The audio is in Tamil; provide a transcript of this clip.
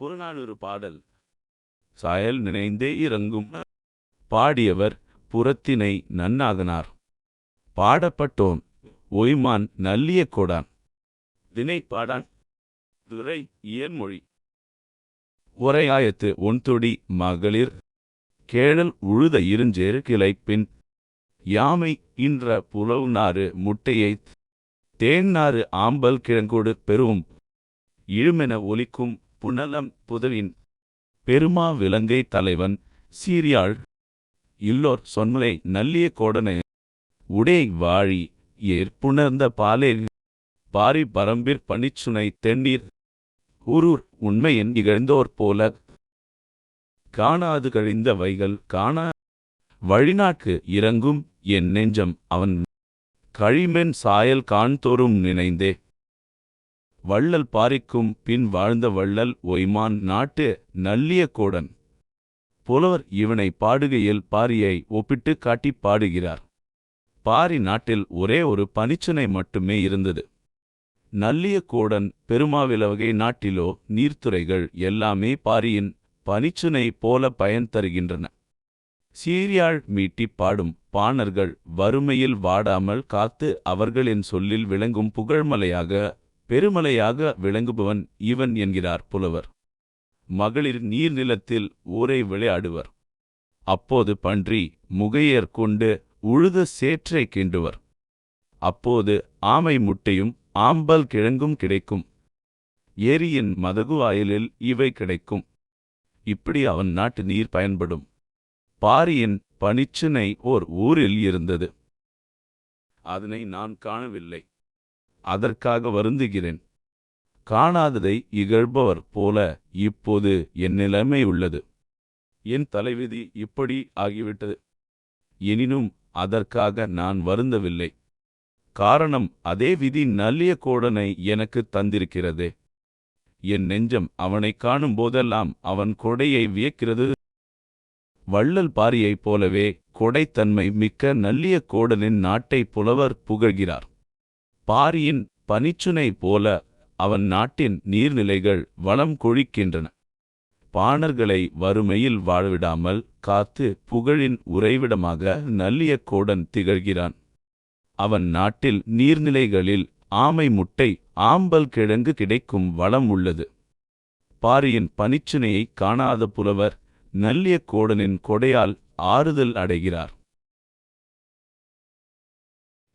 புறநானூறு பாடல். சாயல் நினைந்தே இறங்கும். பாடியவர் புறத்தினை நன்னாகனார் பாடப்பட்டோன் ஒய்மான் நல்லிய கோடான். தினை பாடான் துரை இயன்மொழி. உரையாயத்து ஒன்தொடி மகளிர். கேழல் உழுத இருஞ்சேறு கிளைப்பின். யாமை இன்ற புலவுநாறு முட்டையைத். தேன்னாறு ஆம்பல் கிழங்கோடு பெறும். இழுமென ஒலிக்கும் புனலம் புதவின் பெருமா விலங்கை தலைவன் சீரியாள். இல்லோர் சொன்னலை நல்லிய கோடனே உடை வாழி ஏற்புணர்ந்த பாலே பாரி பரம்பிற் பனிச்சுனை தென்னீர் ஊரூர் உண்மையின் இகழ்ந்தோர் போல காணாது கழிந்த வைகள் காணா வழிநாட்கு இறங்கும் என் நெஞ்சம் அவன். கழிமென் சாயல் காண்தோறும் நினைந்தே வள்ளல் பாரிக்கும் பின் வாழ்ந்த வள்ளல் ஒய்மான் நாட்டு நல்லிய கோடன். புலவர் இவனை பாடுகையில் பாரியை ஒப்பிட்டு காட்டிப் பாடுகிறார். பாரி நாட்டில் ஒரே ஒரு பனிச்சுனை மட்டுமே இருந்தது. நல்லிய கோடன் பெருமாவிலவகை நாட்டிலோ நீர்த்துறைகள் எல்லாமே பாரியின் பனிச்சுனை போல பயன் தருகின்றன. சீரியாழ் மீட்டிப் பாடும் பாணர்கள் வறுமையில் வாடாமல் காத்து அவர்களின் சொல்லில் விளங்கும் புகழ்மலையாக பெருமலையாக விளங்குபவன் இவன் என்கிறார் புலவர். மகளிர் நீர்நிலத்தில் ஊரை விளையாடுவர். அப்போது பன்றி முகையர் கொண்டு உழுத சேற்றை கிண்டுவர். அப்போது ஆமை முட்டையும் ஆம்பல் கிழங்கும் கிடைக்கும். ஏரியின் மதகு வாயிலில் இவை கிடைக்கும். இப்படி அவன் நாட்டு நீர் பயன்படும். பாரியின் பனிச்சுனை ஓர் ஊரில் இருந்தது. அதனை நான் காணவில்லை. அதற்காக வருந்துகிறேன். காணாததை இகழ்பவர் போல இப்போது என் நிலைமை உள்ளது. என் தலைவிதி இப்படி ஆகிவிட்டது. எனினும் அதற்காக நான் வருந்தவில்லை. காரணம் அதே விதி நல்லிய கோடனை எனக்கு தந்திருக்கிறதே. என் நெஞ்சம் அவனைக் காணும் போதெல்லாம் அவன் கொடையை வியக்கிறது. வள்ளல் பாரியைப் போலவே கொடைத்தன்மை மிக்க நல்லிய கோடனின் நாட்டை புலவர் புகழ்கிறார். பாரியின் பனிச்சுனை போல அவன் நாட்டின் நீர்நிலைகள் வளம் கொழிக்கின்றன. பாணர்களை வறுமையில் வாழவிடாமல் காத்து புகழின் உறைவிடமாக நல்லிய கோடன் திகழ்கிறான். அவன் நாட்டில் நீர்நிலைகளில் ஆமை முட்டை ஆம்பல் கிழங்கு கிடைக்கும் வளம் உள்ளது. பாரியின் பனிச்சுனையை காணாத புலவர் நல்லிய கோடனின் கொடையால் ஆறுதல் அடைகிறார்.